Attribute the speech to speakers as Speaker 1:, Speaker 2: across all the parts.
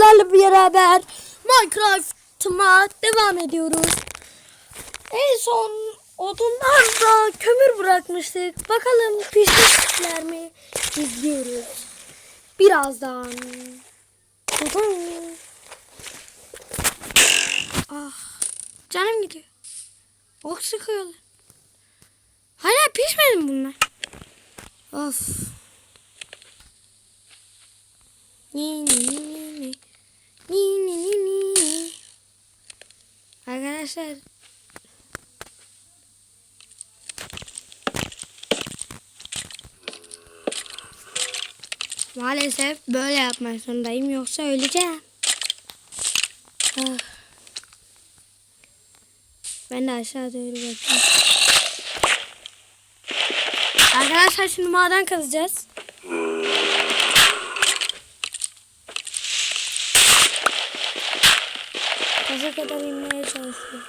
Speaker 1: sizlerle beraber Minecraft'ıma devam ediyoruz. En son odunlarla kömür bırakmıştık. Bakalım pişmişler mi? İzliyoruz. Birazdan. ah, canım gidiyor. Ok sıkıyorlar. Hala pişmedi mi bunlar? Of. Ni ni ni ni ni. Ni ni ni. Arkadaşlar Maalesef böyle yapmak zorundayım yoksa öleceğim. Ah. Ben de aşağı doğru bakayım. Arkadaşlar şimdi maden kazacağız. Kaza kadar inmeye çalışıyorum.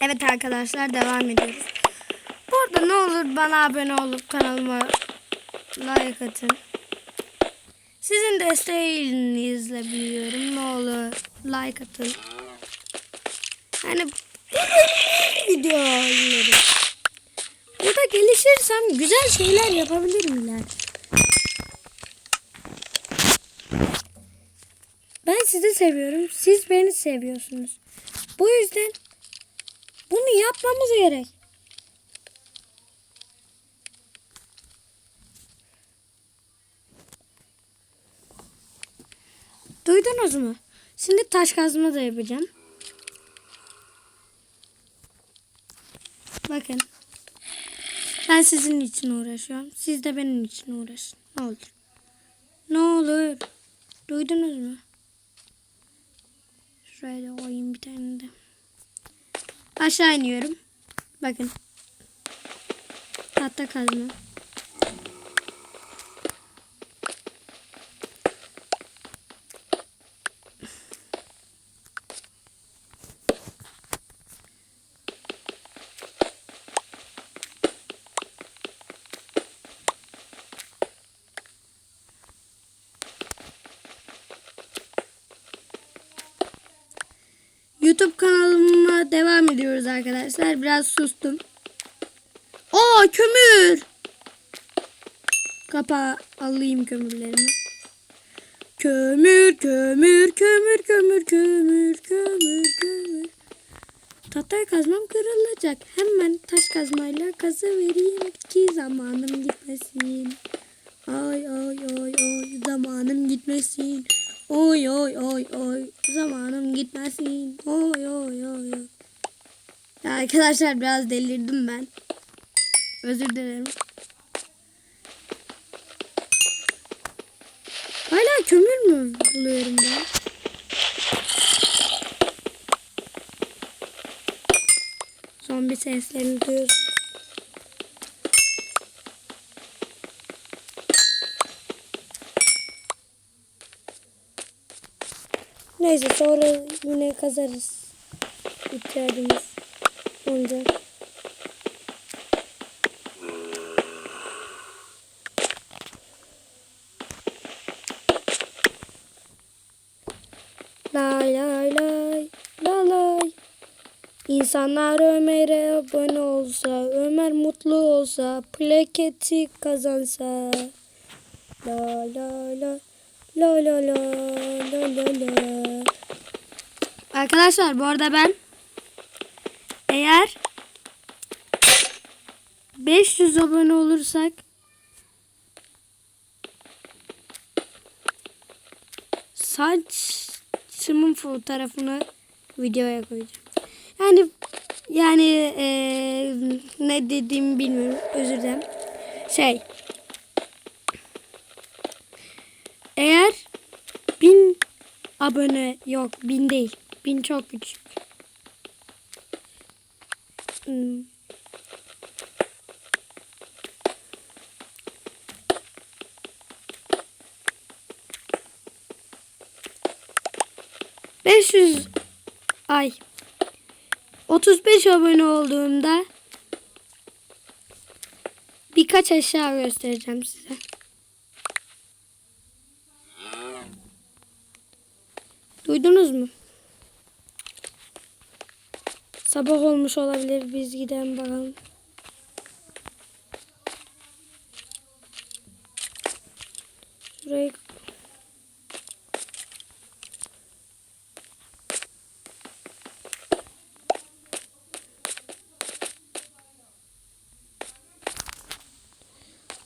Speaker 1: Evet arkadaşlar devam ediyoruz. Bu arada ne olur bana abone olup kanalıma like atın. Sizin desteğinizle büyüyorum. Ne olur like atın. Videoları. Burada gelişirsem güzel şeyler yapabilirim ileride. Ben sizi seviyorum. Siz beni seviyorsunuz. Bu yüzden bunu yapmamız gerek. Duydunuz mu? Şimdi taş kazma da yapacağım. Bakın. Ben sizin için uğraşıyorum. Siz de benim için uğraşın. Ne olur. Ne olur. Duydunuz mu? Şuraya da koyayım bir tane de. Aşağı iniyorum. Bakın. Tahta kazma. YouTube kanalıma devam ediyoruz arkadaşlar. Biraz sustum. Aa kömür. Kapağı alayım kömürlerimi. Kömür, kömür, kömür, kömür, kömür, kömür, kömür. Tahtayı kazmam kırılacak. Hemen taş kazmayla kazı vereyim ki zamanım gitmesin. Ay ay ay ay zamanım gitmesin. Oy oy oy oy zamanım gitmesin. Oy oy oy oy. Ya arkadaşlar biraz delirdim ben. Özür dilerim. Hala kömür mü buluyorum ben? Zombi seslerini duyuyoruz. Neyse sonra yine kazarız. İhtiyacımız olacak. Lay lay lay lay lay. İnsanlar Ömer'e abone olsa, Ömer mutlu olsa, plaketi kazansa. La la la la la la la la la. Arkadaşlar bu arada ben eğer 500 abone olursak saçımın fotoğrafını videoya koyacağım. Yani yani eee, ne dediğimi bilmiyorum. Özür dilerim. Şey. Eğer bin abone yok bin değil. Bin çok küçük. Hmm. Beş yüz ay 35 abone olduğumda birkaç aşağı göstereceğim size. Duydunuz mu? Sabah olmuş olabilir. Biz gidelim bakalım. Şurayı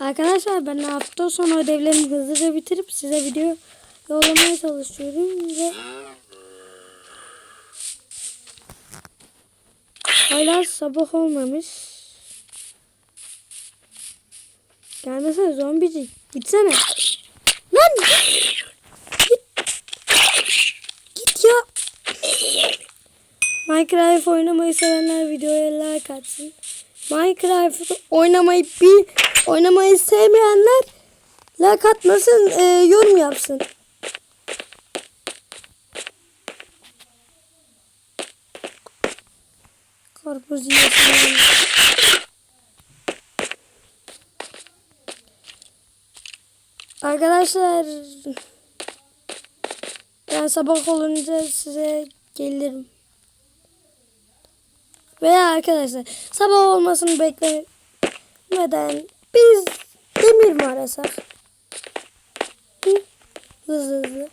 Speaker 1: Arkadaşlar ben hafta sonu ödevlerimi hızlıca bitirip size video yollamaya çalışıyorum ve hala sabah olmamış. Gelmesene zombici. Gitsene. Lan git. Git ya. Minecraft oynamayı sevenler videoya like atsın. Minecraft oynamayı bir oynamayı sevmeyenler like atmasın, e, yorum yapsın. Karpuz yiyorsun. Arkadaşlar ben sabah olunca size gelirim. Veya arkadaşlar sabah olmasını beklemeden biz demir mi arasak? Hı? Hızlı hızlı.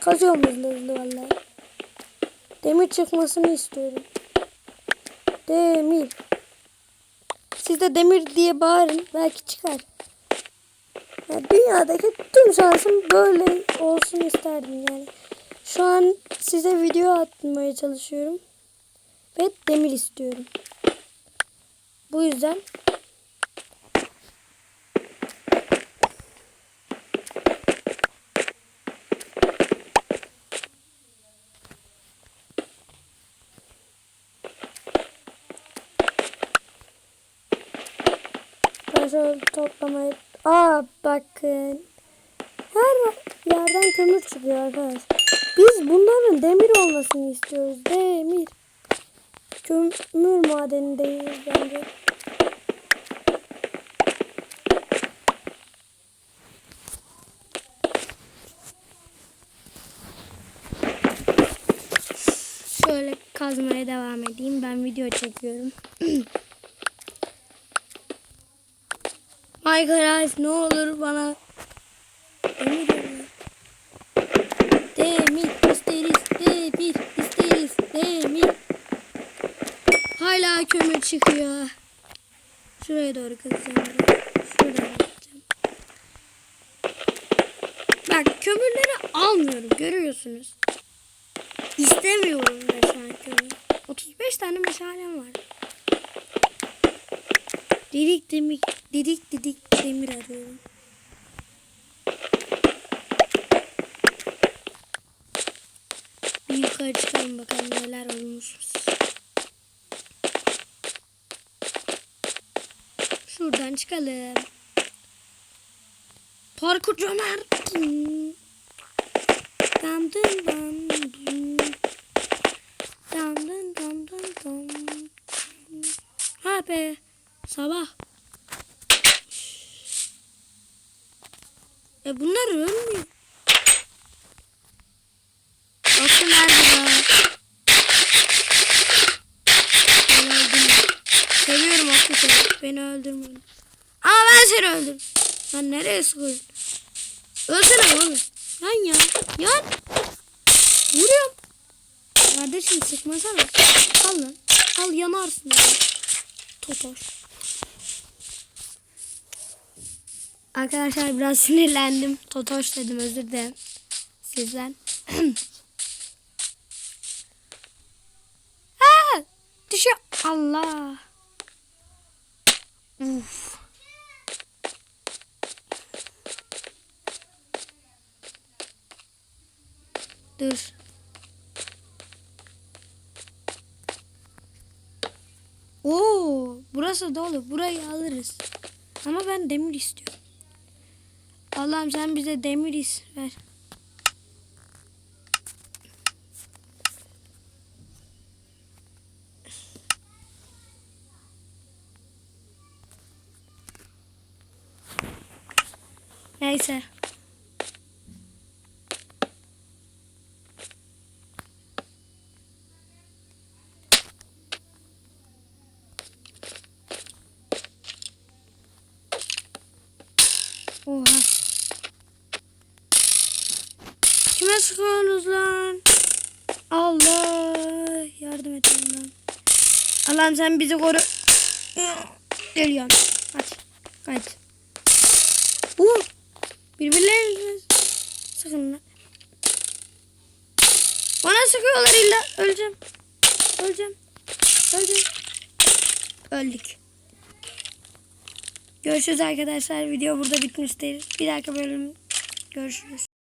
Speaker 1: Kazıyorum hızlı hızlı vallahi. Demir çıkmasını istiyorum. Demir. Siz de demir diye bağırın. Belki çıkar. Ya dünyadaki tüm şansım böyle olsun isterdim yani. Şu an size video atmaya çalışıyorum. Ve demir istiyorum. Bu yüzden ben şöyle toplamayı... Aa bakın. Her yerden kömür çıkıyor arkadaşlar. Biz bunların demir olmasını istiyoruz. Demir. Kömür madenindeyiz bence. Şöyle kazmaya devam edeyim. Ben video çekiyorum. Minecraft ne olur bana yolla. Demir isteriz. Demir isteriz. Demir. Hala kömür çıkıyor. Şuraya doğru kazacağım. biraz. Şuradan yapacağım. Bak kömürleri almıyorum. Görüyorsunuz. İstemiyorum da şu an kömür. 35 tane meşalem var. Didik demir, didik didik demir arıyorum. Bir yukarı çıkalım bakalım neler olmuş. Şuradan çıkalım. Parkur Ömer. Dam dın dam dın. Dam dın dam dın dam. Ha be. Sabah. E bunlar ölmüyor. Bakın nerede? Ben öldüm. Seviyorum seni. Beni öldürme. Ama ben seni öldürdüm. Lan nereye sıkıyorsun? Ölsene oğlum. Yan ya. Yan. Vuruyorum. Kardeşim sıkmasana. Al lan. Al yanarsın. Ya. Totoş. Arkadaşlar biraz sinirlendim. Totoş dedim özür dilerim. Sizden. Aa, düşüyor. Allah. Uf. Dur. Oo, burası dolu. Burayı alırız. Ama ben demir istiyorum. Allah'ım sen bize demir ver. Neyse. Oha. Kime lan? Allah yardım et lan. Allah'ım sen bizi koru. Geliyorum. Kaç. Kaç. Uh. Birbirlerine sıkın lan. Bana sıkıyorlar illa. Öleceğim. Öleceğim. Öleceğim. Öldük. Görüşürüz arkadaşlar. Video burada bitmiştir. Bir dahaki bölüm görüşürüz.